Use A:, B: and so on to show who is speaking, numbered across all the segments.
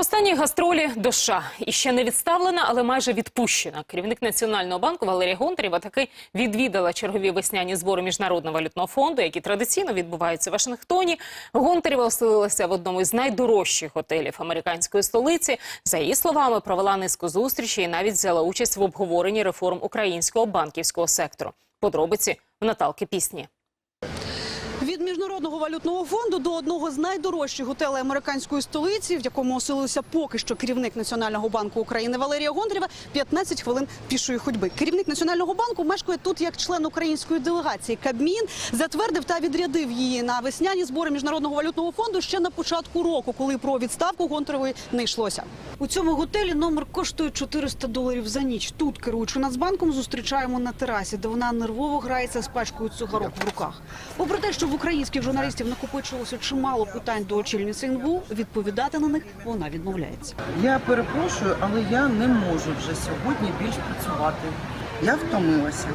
A: Останні гастролі до США. І ще не відставлена, але майже відпущена. Керівник Національного банку Валерія Гонтарєва таки відвідала чергові весняні збори Міжнародного валютного фонду, які традиційно відбуваються в Вашингтоні. Гонтарєва оселилася в одному із найдорожчих готелів американської столиці. За її словами, провела низку зустрічей і навіть взяла участь в обговоренні реформ українського банківського сектору. Подробиці в Наталки Пісні.
B: Від міжнародного валютного фонду до одного з найдорожчих готелей американської столиці, в якому оселився поки що керівник Національного банку України Валерія Гондрєва, 15 хвилин пішої ходьби. Керівник Національного банку мешкає тут як член української делегації. Кабмін затвердив та відрядив її на весняні збори міжнародного валютного фонду ще на початку року, коли про відставку Гонтаревої не йшлося. У цьому готелі номер коштує 400 доларів за ніч. Тут, керуючи Нацбанком, зустрічаємо на терасі, де вона нервово грається з пачкою цигарок в руках. Попри те, що в українських журналістів накопичилося чимало питань до очільниці НБУ, відповідати на них вона відмовляється.
C: Я перепрошую, але я не можу вже сьогодні більш працювати. Я втомилася.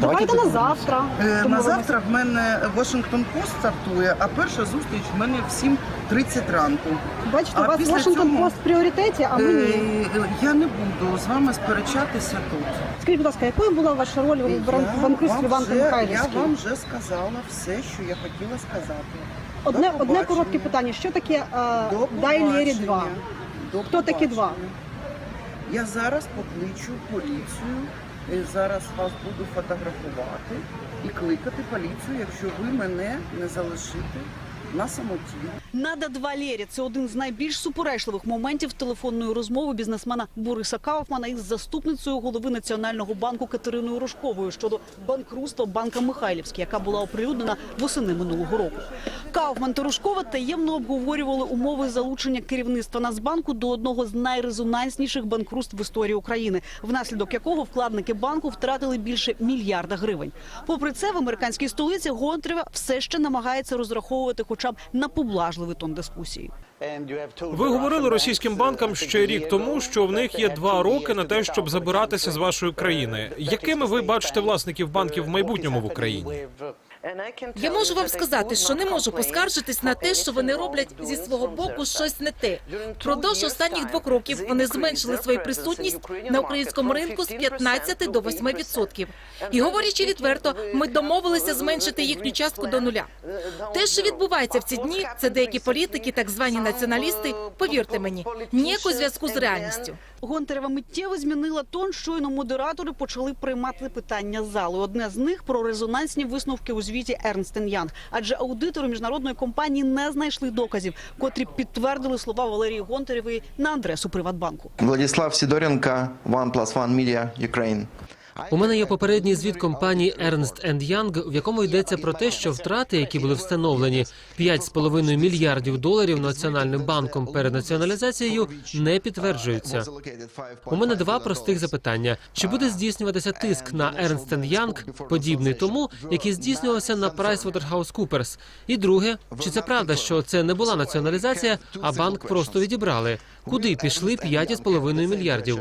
B: Давайте на завтра.
C: Е, На завтра в мене Washington Post стартує, а перша зустріч в мене в 7.30 ранку.
B: Бачите,
C: а
B: у вас
C: цього-
B: Пост в пріоритеті, а ми ні.
C: Е, Я не буду з вами сперечатися тут.
B: Скажіть, будь ласка, якою була ваша роль в
C: Я
B: бан- банкрутстві
C: вам
B: банку
C: Я вам вже сказала все, що я хотіла сказати.
B: Одне, одне коротке питання. Що таке
C: До
B: е, Дайлєрі 2?
C: До
B: Хто такі два?
C: Я зараз покличу поліцію. Зараз вас буду фотографувати і кликати поліцію, якщо ви мене не залишите на самоті.
B: Нада Двалєрі – це один з найбільш суперечливих моментів телефонної розмови бізнесмена Бориса Кауфмана із заступницею голови Національного банку Катериною Рожковою щодо банкрутства банка Михайлівський, яка була оприлюднена восени минулого року. Кауфман та Рожкова таємно обговорювали умови залучення керівництва Нацбанку до одного з найрезонансніших банкрутств в історії України, внаслідок якого вкладники банку втратили більше мільярда гривень. Попри це, в американській столиці Гонтрева все ще намагається розраховувати хоча б на поблажливий тон дискусії.
D: Ви говорили російським банкам ще рік тому, що в них є два роки на те, щоб забиратися з вашої країни. Якими ви бачите власників банків в майбутньому в Україні?
E: Я можу вам сказати, що не можу поскаржитись на те, що вони роблять зі свого боку щось не те. Впродовж останніх двох років вони зменшили свою присутність на українському ринку з 15 до 8 відсотків. І говорячи відверто, ми домовилися зменшити їхню частку до нуля. Те, що відбувається в ці дні, це деякі політики, так звані націоналісти. Повірте мені, ніякого зв'язку з реальністю.
B: Гонтарева миттєво змінила тон, щойно модератори почали приймати питання зали. Одне з них про резонансні висновки у звіті Ернстен Янг. Адже аудитори міжнародної компанії не знайшли доказів, котрі підтвердили слова Валерії Гонтаревої на адресу Приватбанку.
F: Владислав Сидоренко, One Plus One Media, Ukraine.
G: У мене є попередній звіт компанії Ernst Young, в якому йдеться про те, що втрати, які були встановлені 5,5 мільярдів доларів Національним банком перед націоналізацією, не підтверджуються. У мене два простих запитання: чи буде здійснюватися тиск на Ernst Young, подібний тому, який здійснювався на PricewaterhouseCoopers? І друге, чи це правда, що це не була націоналізація, а банк просто відібрали? Куди пішли 5,5 мільярдів?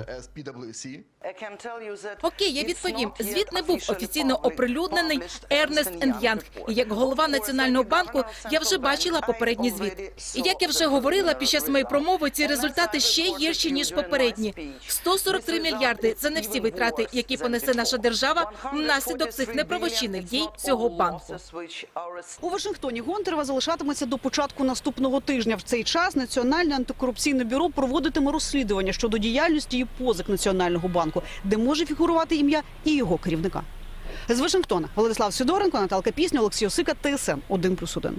E: Окей, я відповім. Звіт не був офіційно оприлюднений Ернест Янг. І як голова національного банку я вже бачила попередній звіт. І як я вже говорила під час моєї промови, ці результати ще гірші ніж попередні. 143 мільярди це не всі витрати, які понесе наша держава внаслідок цих неправочинних дій цього банку.
B: У Вашингтоні Гонтарева залишатиметься до початку наступного тижня. В цей час Національне антикорупційне бюро проводитиме розслідування щодо діяльності і позик Національного банку, де може фігурувати ім'я і його керівника. З Вашингтона Владислав Сидоренко, Наталка Пісня, Олексій Осика, ТСН 1+,1.